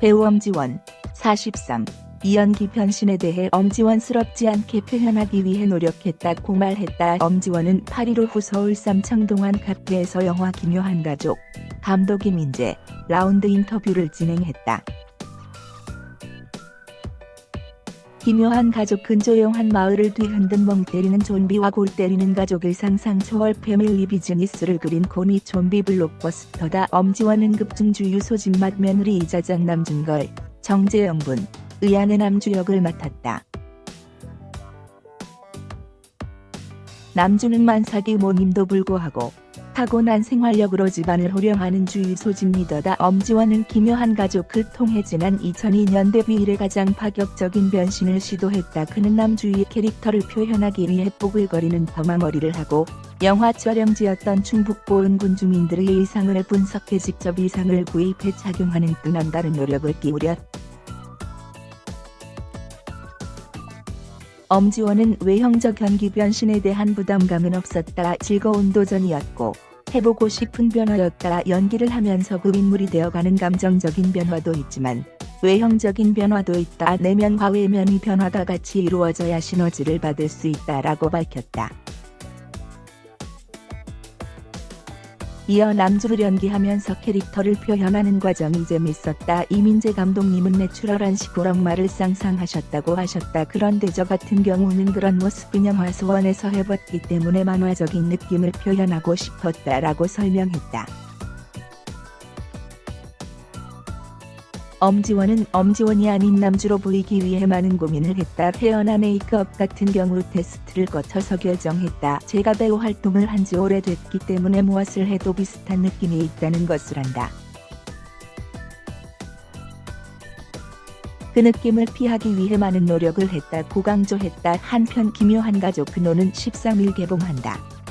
배우 엄지원 43 이연기 변신에 대해 엄지원스럽지 않게 표현하기 위해 노력했다고 말했다. 엄지원은 8.15후 서울 삼청동안 카페에서 영화 기묘한 가족 감독 임인재 라운드 인터뷰를 진행했다. 기묘한 가족 근조용한 마을을 뒤흔든 멍 때리는 좀비와 골 때리는 가족을 상상 초월 패밀리 비즈니스를 그린 코미 좀비 블록버스터다. 엄지원은 급중 주 유소진 맛 며느리 이자 장 남준걸, 정재영분, 의안의 남주 역을 맡았다. 남주는 만삭이 모님도 불구하고 타고난 생활력으로 집안을 호령하는 주유소진 리더다. 엄지원은 기묘한 가족을 통해 지난 2002년 데뷔 이래 가장 파격적인 변신을 시도했다. 그는 남주의 캐릭터를 표현하기 위해 뽀글거리는 파마머리를 하고 영화 촬영지였던 충북 보은군 주민들의 의상을 분석해 직접 의상을 구입해 착용하는 등 남다른 노력을 기울였다. 엄지원은 외형적 연기 변신에 대한 부담감은 없었다. 즐거운 도전이었고 해보고 싶은 변화였다. 연기를 하면서 그 인물이 되어가는 감정적인 변화도 있지만 외형적인 변화도 있다. 내면과 외면이 변화가 같이 이루어져야 시너지를 받을 수 있다라고 밝혔다. 이어 남주를 연기하면서 캐릭터를 표현하는 과정이 재밌었다. 이민재 감독님은 내추럴한 시골엄마를 상상하셨다고 하셨다. 그런데 저 같은 경우는 그런 모습 그냥 화소원에서 해봤기 때문에 만화적인 느낌을 표현하고 싶었다라고 설명했다. 엄지원은 엄지원이 아닌 남주로 보이기 위해 많은 고민을 했다. 헤어나 메이크업 같은 경우 테스트를 거쳐서 결정했다. 제가 배우 활동을 한 지 오래됐기 때문에 무엇을 해도 비슷한 느낌이 있다는 것을 안다. 그 느낌을 피하기 위해 많은 노력을 했다. 고강조했다. 한편 기묘한 가족 근호는 13일 개봉한다.